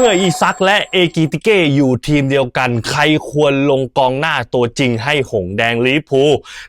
เมื่ออีซักและเอกิติเก้อยู่ทีมเดียวกัน ใครควรลงกองหน้าตัวจริงให้หงแดงลิพู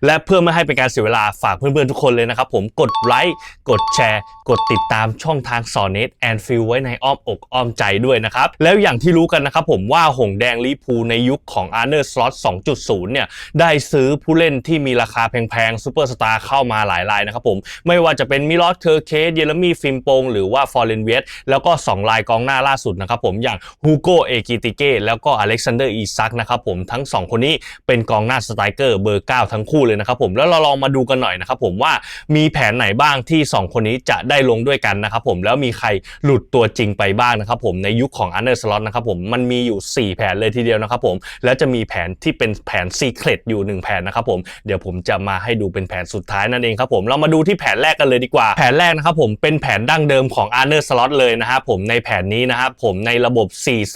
และเพื่อไม่ให้เป็นการเสียเวลาฝากเพื่อนๆทุกคนเลยนะครับผมกดไลค์กดแชร์ กดติดตามช่องทางสอนเน็ตแอนฟิลไว้ในอ้อมอกอ้อมใจด้วยนะครับ แล้วอย่างที่รู้กันนะครับผมว่าหงแดงลิพูในยุคของอาร์เนอร์สล็อต2.0 เนี่ย ได้ซื้อผู้เล่นที่มีราคาแพงๆซูเปอร์สตาร์เข้ามาหลายรายนะครับผมไม่ว่าจะเป็นมิลอสเคอร์เคสเยเรมีฟิมโปงหรือว่าฟอร์เรนเวสแล้วก็ 2 ลายกองหน้าล่าสุดนะครับผมอย่างฮูโกเอกิติเก้แล้วก็อเล็กซานเดอร์อีซักนะครับผมทั้ง 2 คนนี้เป็นกองหน้าสไตรเกอร์เบอร์ 9 ทั้งคู่เลยนะครับผมแล้วเราลองมาดูกันหน่อยนะครับผมว่ามีแผนไหนบ้างที่ 2 คนนี้จะได้ลงด้วยกันนะครับผมแล้วมีใครหลุดตัวจริงไปบ้างนะครับผมในยุคของอันเดอร์สล็อตนะครับผมมันมีอยู่ 4 แผนเลยทีเดียวนะครับผมแล้วจะมีแผนที่เป็นแผนซีเครตอยู่ 1 แผนนะครับผมเดี๋ยวผมจะมาให้ดูเป็นแผนสุดท้ายนั่นเองครับผมเรามาดูที่แผนแรกกันเลยดีกว่าแผนแรกนะครับผมเป็นแผนดั้งเดิมของอาร์เนอร์สล็อตเลยนะครับผมในแผนนี้นะครับผมในระบบ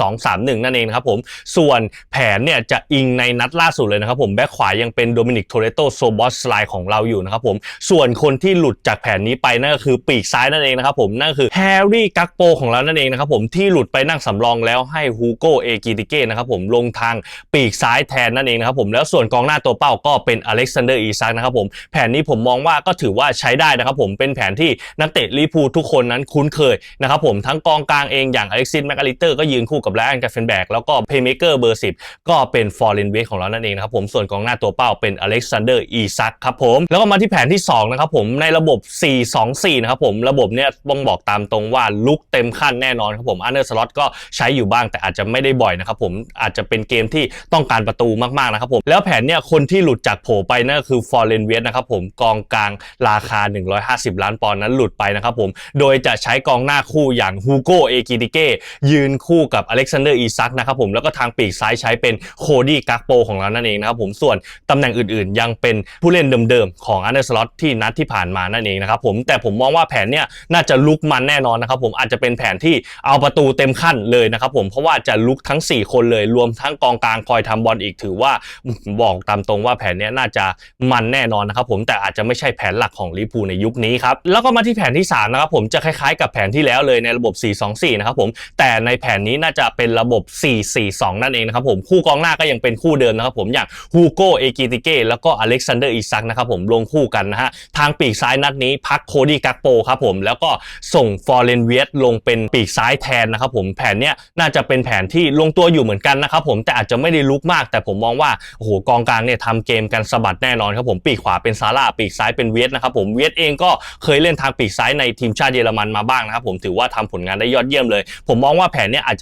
4-2-3-1 นั่นเองนะครับผม ส่วนแผนเนี่ยจะอิงในนัดล่าสุดเลยนะครับผมแบ็คขวายังเป็นโดมินิกโทเรโตโซบอสไลน์ของเราอยู่นะครับผมส่วนคนที่หลุดจากแผนนี้ไปนั่นก็คือปีกซ้ายนั่นเองนะครับผมนั่นคือแฮร์รี่กักโปของเรานั่นเองนะครับผมที่หลุดไปนั่งสำรองแล้วให้ฮูโกเอกิติเก้นะครับผมลงทางปีกซ้ายแทนนั่นเองนะครับผมแล้วส่วนกองหน้าตัวเป้าก็เป็นอเล็กซานเดอร์อีซักนะครับผมแผนนี้ผมมองว่าก็ถือว่าใช้ได้นะครับผมเป็นแผนที่นักเตะลิพูทุกคนนั้นคุ้นเคยนะครับผมทั้งกองกลางเองอย่างอเล็กซิสแมกาลิเตอร์ก็ยืนคู่กับแลนกาเฟนแบกแล้วก็เพย์เมเกอร์เบอร์สิก็เป็นฟอร์เรนเวสของเรานั่นเองนะครับผมส่วนกองหน้าตัวเป้าเป็นอเล็กซานเดอร์อีซักครับผมแล้วก็มาที่แผนที่สองนะครับผมในระบบ 4-2-4 นะครับผมระบบเนี้ยต้องบอกตามตรงว่าลุกเต็มขั้นแน่นอนครับผมอันเดอร์สล็อตก็ใช้อยู่บ้างแต่อาจจะไม่ได้บ่อยนะครับผมอาจจะเป็นเกมที่ต้องการประตูมากๆนะครับผมแล้วแผนเนี้ยคนที่หลุดจากโผไปนั่นก็คือฟอร์เรนเวสนะครับผมกองกลางราคา 150 ล้านปอนด์นั้นหลุดไปนะครับผมโดยจะใช้กองหน้าคู่อย่างฮูโกเอกิติเก้ยืนคู่กับอเล็กซานเดอร์อีซักนะครับผมแล้วก็ทางปีกซ้ายใช้เป็นโคดี้กักโปของเรานั่นเองนะครับผมส่วนตำแหน่งอื่นๆ ยังเป็นผู้เล่นเดิมๆ ของอันเดอร์สล็อตที่นัดที่ผ่านมานั่นเองนะครับผมแต่ผมมองว่าแผนเนี้ยน่าจะลุกมันแน่นอนนะครับผมอาจจะเป็นแผนที่เอาประตูเต็มขั้นเลยนะครับผมเพราะว่าจะลุกทั้ง 4 คนเลยรวมทั้งกองกลางคอยทำบอลอีกถือว่าบอกตามตรงว่าแผนเนี้ยน่าจะมันแน่นอนนะครับผมแต่อาจจะไม่ใช่แผนหลักของลิเวอร์พูในยุคนี้ครับแล้วก็มาที่แผนที่3นะครับผมจะคล้ายๆ กับแผนที่แล้วเลยในระบบ 4-2-4 นะครับผมแต่ในแผนนี้น่าจะเป็นระบบ 4-4-2 นั่นเองนะครับผมคู่กองหน้าก็ยังเป็นคู่เดิมนะครับผมอย่างฮูโกเอกิติเก้แล้วก็อเล็กซานเดอร์อีซักนะครับผมลงคู่กันนะฮะทางปีกซ้ายนัดนี้พักโคดี้กักโปครับผมแล้วก็ส่งฟอร์เรนเวียสลงเป็นปีกซ้ายแทนนะครับผมแผนเนี้ยน่าจะเป็นแผนที่ลงตัวอยู่เหมือนกันนะครับผมแต่อาจจะไม่ได้ลุกมาก แต่ผมมองว่าโอ้โหกองกลางเนี่ยทำเกมกันสะบัดแน่นอนครับผมปีกขวาเป็นซาร่าปีกซ้ายเป็นเวียสนะครับผมเวียสเองก็เคยเล่นทางปีกซ้ายในทีมชาติเยอรมันมาบ้างนะครับผมถือว่าทำผลงานได้ยอดเยี่ยมเลย ผมมองว่าแผนเนี้ยอาจจะ